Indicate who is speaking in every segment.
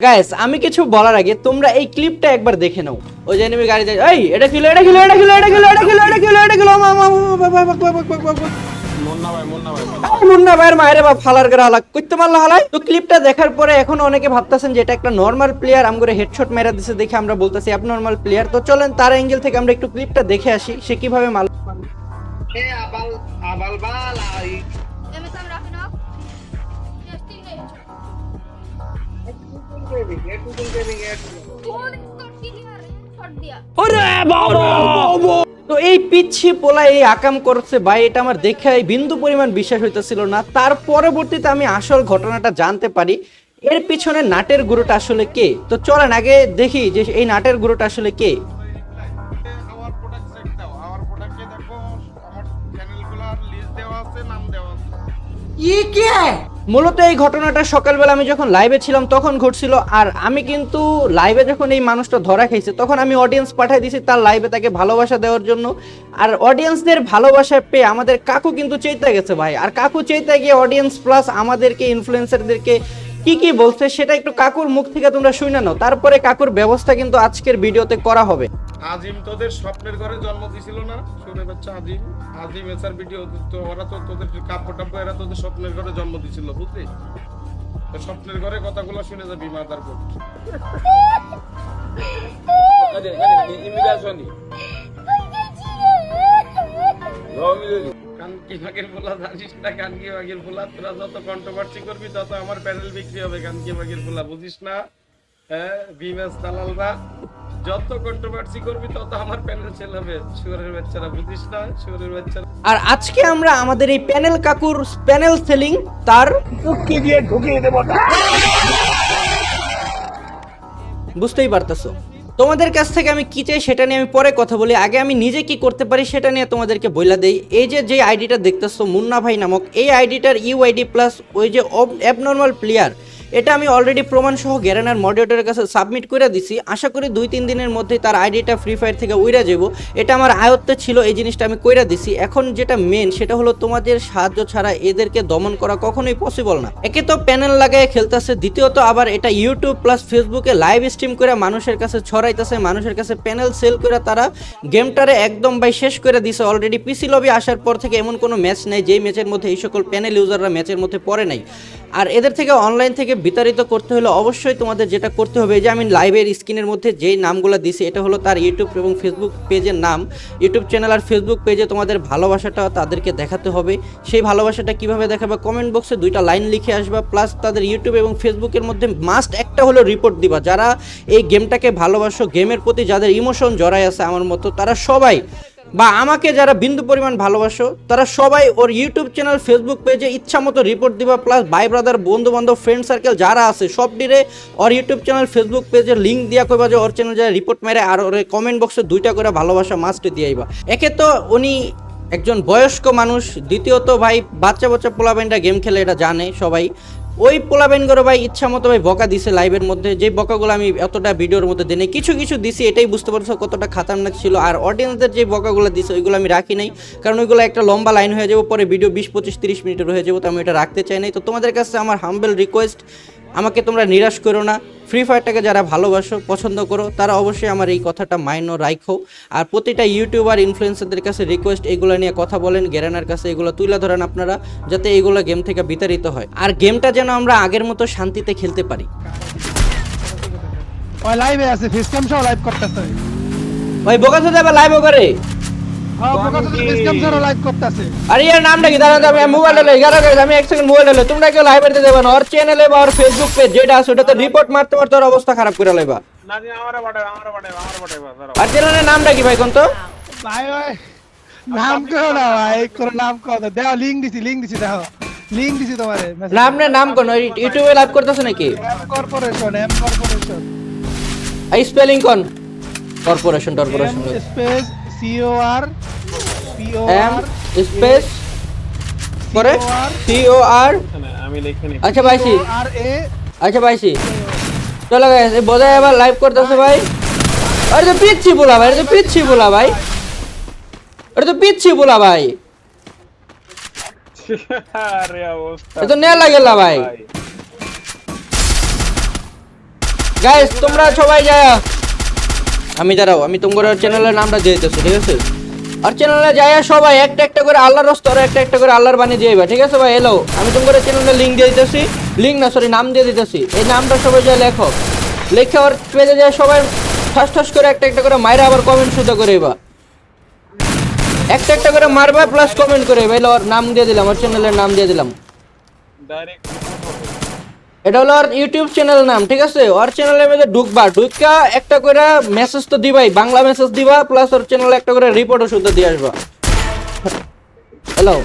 Speaker 1: Guys আমি কিছু বলার আগে তোমরা এই ক্লিপটা একবার দেখে নাও। ওই যে এনিমি গাড়ি যায়। এই এটা কিলো এটা কিলো এটা কিলো এটা কিলো এটা কিলো এটা কিলো এটা কিলো মা মা মা, মায়ের বাপ ফালার করে হালাক ক্লিপটা দেখার পরে এখন অনেকে ভাবতেছেন যে এটা একটা নর্মাল প্লেয়ার হেডশট মেরা দিছে দেখে আমরা বলতেছি নর্মাল প্লেয়ার তো চলেন তার থেকে আমরা একটু ক্লিপটা দেখে আসি সে কীভাবে মাল
Speaker 2: আবাল আবাল বাল
Speaker 1: ওরে বাবা! তো এই পিচ্ছি পোলা এই আকাম করছে ভাই এটা আমার দেখে বিন্দু পরিমাণ বিশ্বাস হইতেছিল না। তার পরবর্তীতে আমি আসল ঘটনাটা জানতে পারি। এর পিছনে নাটের গুরুটা আসলে কে? তো চলেন আগে দেখি যে এই নাটের গুরুটা আসলে কে?
Speaker 2: আমার প্রোডাক্ট
Speaker 1: মূলত এই ঘটনাটা সকালবেলা আমি যখন লাইভে ছিলাম, তখন ঘটছিল, আর আমি কিন্তু লাইভে যখন এই মানুষটা ধরা খাইছে, তখন আমি অডিয়েন্স পাঠিয়ে দিয়েছি তার লাইভে তাকে ভালোবাসা দেওয়ার জন্য। আর অডিয়েন্সদের ভালোবাসা পেয়ে আমাদের কাকু কিন্তু চেতে গেছে ভাই। আর কাকু চেতে গিয়ে অডিয়েন্স প্লাস আমাদেরকে ইনফ্লুয়েন্সারদেরকে কি কি বলছে, সেটা একটু কাকুর মুখ থেকে তোমরা শুনে নাও। তারপরে কাকুর ব্যবস্থা কিন্তু আজকের ভিডিওতে করা হবে।
Speaker 2: আজিম তোদের স্বপ্নের ঘরে জন্ম দিছিল না? শুনে বাচ্চা আজিম আজিম এসার ভিডিও তো ওরা তো তোদের কাব্য টাব্য এরা তোদের স্বপ্নের ঘরে জন্ম দিছিল বুঝলি? তো স্বপ্নের ঘরে কথাগুলো শুনে যাবি মাদার বোর্ড. কানকি বাগের পোলা জানিস না কানকি বাগের পোলা তোরা যত কন্ট্রোভার্সি করবি তত আমার প্যানেল বিক্রি হবে কানকি বাগের ফোলা বুঝিস না? হ্যাঁ বিমেস দালালরা। যত কন্ট্রোভার্সি করবি তত আমার প্যানেল সেল হবে। শুয়ারের বাচ্চারা বুঝিস না শুয়ারের বাচ্চারা
Speaker 1: আর আজকে আমরা আমাদের এই প্যানেল কাকুর প্যানেল সেলিং তার বুঝতেই পারতেছো। তোমাদের কাছ থেকে আমি কি চাই সেটা নিয়ে আমি পরে কথা বলি। আগে আমি নিজে কি করতে পারি সেটা নিয়ে তোমাদেরকে বইলা দেই। এই যে যে আইডিটা দেখতেছো মুন্না ভাই নামক এই আইডিটার ইউআইডি প্লাস ওই যে অ্যাবনর্মাল প্লেয়ার এটা আমি অলরেডি প্রমাণ সহ গ্যারেনার মডারেটরের কাছে সাবমিট করে দিছি। আশা করি দুই, তিন দিনের মধ্যে তার আইডিটা ফ্রি ফায়ার থেকে উইরা যাব এটা আমার আয়ত্তে ছিল, এই জিনিসটা আমি কইরা দিছি। এখন যেটা মেন সেটা হলো তোমাদের সাহায্য ছাড়া এদেরকে দমন করা কখনোই পসিবল না। একে তো প্যানেল লাগায় খেলতেছে, দ্বিতীয়ত আবার এটা ইউটিউব প্লাস ফেসবুকে লাইভ স্ট্রিম করে মানুষের কাছে ছড়াইতেছে, মানুষের কাছে প্যানেল সেল করে তারা গেমটারে একদম বাই শেষ করে দিছে। অলরেডি পিসি লবি আসার পর থেকে এমন কোনো ম্যাচ নেই, যেই ম্যাচের মধ্যে এই সকল প্যানেল ইউজাররা ম্যাচের মধ্যে পড়ে নাই। আর এদের থেকে অনলাইন থেকে বিতাড়িত করতে হলে অবশ্যই তোমাদের যেটা করতে হবে যে আমি লাইভের স্ক্রিনের মধ্যে যেই নামগুলো দিছি, এটা হলো তার ইউটিউব এবং ফেসবুক পেজের নাম। ইউটিউব চ্যানেল আর ফেসবুক পেজে তোমাদের ভালোবাসাটা তাদেরকে দেখাতে হবে। সেই ভালোবাসাটা কীভাবে দেখাবে কমেন্ট বক্সে দুইটা লাইন লিখে আসবা প্লাস তাদের ইউটিউব এবং ফেসবুকের মধ্যে মাস্ট একটা হলো রিপোর্ট দিবা। যারা এই গেমটাকে ভালোবাসো গেমের প্রতি যাদের ইমোশন জড়াই আছে আমার মতো, তারা সবাই বা আমাকে যারা বিন্দু পরিমাণ ভালোবাসো, তারা সবাই ওর ইউটিউব চ্যানেল ফেসবুক পেজে ইচ্ছা মতো রিপোর্ট দিবা প্লাস ভাই ব্রাদার বন্ধু বান্ধব ফ্রেন্ড সার্কেল যারা আছে সব ডিরে ওর ইউটিউব চ্যানেল ফেসবুক পেজে লিঙ্ক দিয়া কইবা যে ওর চ্যানেল যারা রিপোর্ট মেরে আর ওর কমেন্ট বক্সে দুইটা করে ভালোবাসা মাস্ট দিয়াইবা একে তো উনি একজন বয়স্ক মানুষ, দ্বিতীয়ত ভাই বাচ্চা বাচ্চা পোলাবেনরা গেম খেলে এটা জানে সবাই। ওই পোলাবেন করে ভাই ইচ্ছা মতো ভাই বকা দিছে লাইভের মধ্যে। যে বকাগুলো আমি এতটা ভিডিওর মধ্যে দিনে কিছু কিছু দিছি, এটাই বুঝতে পারছ কতটা খাতারনাক ছিল। আর অডিয়েন্সদের যে বকাগুলো দিছে, ওইগুলো আমি রাখি নাই। কারণ ওইগুলো একটা লম্বা লাইন হয়ে যাব, পরে ভিডিও বিশ পঁচিশ তিরিশ মিনিটের হয়ে যাব, তো আমি এটা রাখতে চাই নাই। তো তোমাদের কাছে আমার হাম্বেল রিকোয়েস্ট আমাকে তোমরা নিরাশ করো না। ফ্রি ফায়ারটাকে যারা ভালোবাসো পছন্দ করো তারা অবশ্যই আমার এই কথাটা মাইন্য রাখো আর প্রতিটা ইউটিউবার ইনফ্লুয়েন্সারদের কাছে রিকোয়েস্ট এগুলো নিয়ে কথা বলেন গ্যারানার কাছে এগুলো তুলে ধরেন আপনারা যাতে এইগুলো গেম থেকে বিতাড়িত হয়। আর গেমটা যেন আমরা আগের মতো শান্তিতে খেলতে পারি।
Speaker 3: ওই লাইভে আছে ফেস ক্যাম সহ লাইভ করতেছে।
Speaker 1: ওই বোকা সাথে আবার লাইভ করে।
Speaker 3: বোকা তো ফেস ক্যাম সহ লাইভ করতেছে।
Speaker 1: আরে ইয়ার নামটা কি দাঁড়ান আমি মোবাইল লই গারা গাইস আমি এক সেকেন্ড মোবাইল লই। তোমরা কেউ লাইভ দিতে দেবে ওর চ্যানেলে বা ওর ফেসবুক পেজ যেটা আছে ওটাতে রিপোর্ট মারতে মারতে ওর অবস্থা খারাপ করে লইবা।
Speaker 2: না জি আমারে বাড়াই আমারে বাড়াই আমারে বাড়াই দাঁড়াও।
Speaker 1: আর চ্যানেলের নামটা কি ভাই কোন তো?
Speaker 3: ভাই ভাই নাম না ভাই নাম করো দেখো লিংক দিছি লিংক দিছি দেখো। লিংক দিছি তোমারে
Speaker 1: নাম না নাম কোন? ওই ইউটিউবে লাইভ করতেছ নাকি?
Speaker 3: এম কর্পোরেশন এম কর্পোরেশন
Speaker 1: এই স্পেলিং কোন? Corporation corporation
Speaker 3: M space C O R P O
Speaker 1: M space পরে সি ও আর
Speaker 2: আমি
Speaker 1: আচ্ছা ভাইসি আচ্ছা ভাইসি চলো গাইস এই লাইভ করতেছে ভাই। আরে তো পিচ্ছি বলা ভাই আরে তো পিচ্ছি বলা ভাই। আরে তো পিচ্ছি বলা ভাই।
Speaker 2: আরে অবস্থা।
Speaker 1: তো ভাই
Speaker 2: ভাই।
Speaker 1: গাইস তোমরা সবাই যায় আমি দাঁড়াও আমি তোমার চ্যানেলের নামটা দিয়ে দিতেছি ঠিক আছে? আর চ্যানেলে যায় সবাই একটা একটা করে আল্লাহর রস্তর একটা একটা করে আল্লাহর বানিয়ে দিয়ে ঠিক আছে ভাই? এলো আমি তোমার চ্যানেলের লিঙ্ক দিয়ে দিতেছি। লিঙ্ক না সরি নাম দিয়ে দিতেছি। এই নামটা সবাই যায় লেখো। লেখে ওর পেজে যায় সবাই ঠাস ঠাস করে একটা একটা করে মাইরা আবার কমেন্ট শুধু করে একটা একটা করে মারবা প্লাস কমেন্ট করে ওর নাম দিয়ে দিলাম ওর চ্যানেলের নাম দিয়ে দিলাম।
Speaker 4: ডাইরেক্ট
Speaker 1: এটা হলো ওর ইউটিউব চ্যানেল নাম, ঠিক আছে? ওর চ্যানেলের মধ্যে ঢুকবা ঢুকা একটা করে মেসেজ তো দিবাই, বাংলা মেসেজ দিবা প্লাস ওর চ্যানেলে একটা করে রিপোর্টও শুধু দিয়ে আসবা। হ্যালো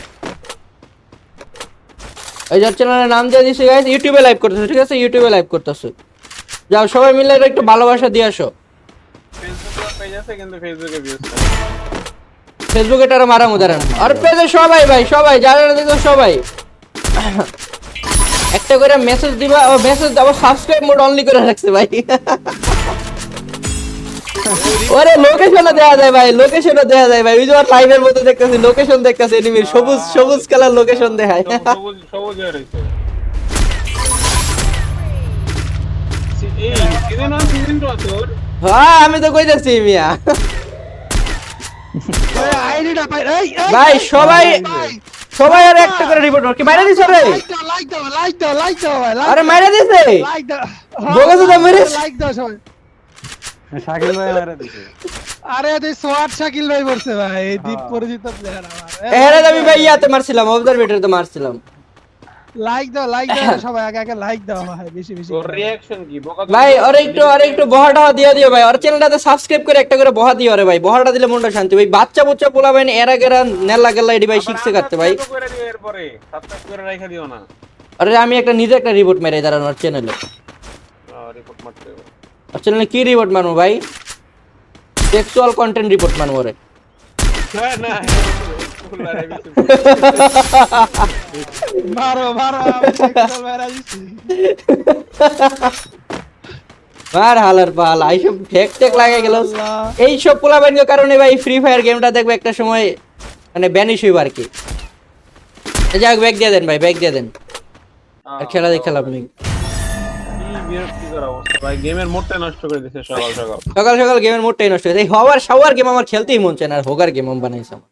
Speaker 1: এই যে চ্যানেলের নাম দিয়ে দিছি গাইস ইউটিউবে লাইভ করতেছে, ঠিক আছে? ইউটিউবে লাইভ করতেছে। যাও, সবাই মিলে এটা একটু ভালোবাসা দিয়ে আসো।
Speaker 4: ফেসবুকে
Speaker 1: এটা মারামো দাঁড়ান আর পেজে সবাই ভাই, সবাই, যারা দেখো সবাই। একটা করে মেসেজ দিবা ও মেসেজ আবার সাবস্ক্রাইব মোড অনলি করে রাখছে ভাই। ওরে লোকেশনও দেয়া যায় ভাই লোকেশনও দেয়া যায় ভাই। ওই যে লাইভের মধ্যে দেখতেছি লোকেশন দেখতেছি এনিমির সবুজ সবুজ কালার লোকেশন দেখায়।
Speaker 4: সবুজ সবুজ হয়ে তোর?
Speaker 1: হ্যাঁ আমি তো মিয়া।
Speaker 3: পাই এই এই,
Speaker 1: ভাই সবাই সবাই আর একটা করে রিপোর্ট কি মাইরা দিছ রে?
Speaker 3: লাইক দাও লাইক দাও লাইক দাও লাইক দাও ভাই লাইক
Speaker 1: আরে মাইরা দিছে
Speaker 3: লাইক দাও
Speaker 1: বলেছ তো মেরে?
Speaker 3: লাইক দাও সবাই।
Speaker 5: শাকিল ভাই মারা দিছে।
Speaker 3: আরে তুই সোয়াট শাকিল ভাই বলছে ভাই এই দ্বীপ পরিচিত প্লেয়ার আমার।
Speaker 1: এরে আমি ভাই ইয়াতে মারছিলাম অবজারভেটরতে মারছিলাম।
Speaker 3: লাইক দাও লাইক দাও সবাই আগে আগে লাইক দাও ভাই বেশি বেশি
Speaker 4: তোর রিঅ্যাকশন কি? বোকা
Speaker 1: ভাই ওর একটু আর একটু বহাটা দিয়ে দিও ভাই ওর চ্যানেলটাতে সাবস্ক্রাইব করে একটা করে বহা দিও রে ভাই বহাটা দিলে মনটা শান্তি। ভাই বাচ্চা বুচ্চা পোলা ভাই এরা গেরা নেলা গেলা এডি ভাই শিখছে কাটতে ভাই।
Speaker 4: করে দিও এরপরে সাবস্ক্রাইব করে রেখে দিও না।
Speaker 1: আরে আমি একটা নিজে একটা রিপোর্ট মেরে দাঁড়ানো ওর চ্যানেলে
Speaker 4: রিপোর্ট মারতে হবে।
Speaker 1: ওর চ্যানেলে কি রিপোর্ট মারবো ভাই? সেক্সুয়াল কন্টেন্ট রিপোর্ট মারবো রে
Speaker 4: হ্যাঁ না আর এবিসি
Speaker 3: মারো মারো
Speaker 1: আর হালার পাল এইসব ফেক টেক লাগে গেল। এই সব পোলা বাইনের কারণে ভাই ফ্রি ফায়ার গেমটা দেখবে একটা সময় মানে ব্যানিশ হইব আর কি। যাক ব্যাগ দিয়ে দেন ভাই ব্যাগ দিয়ে দেন। আর খেলা দেখে লাভ নেই।
Speaker 4: কি বিরক্তিকর অবস্থা। ভাই গেমের মোডটা নষ্ট সকাল সকাল।
Speaker 1: সকাল সকাল গেমের মোডটাই নষ্ট হয়েছে। এই হওয়ার সাওয়ার গেম আমার খেলতেই মন চায় না আর হোগার গেম আমি বানাইছি আমার।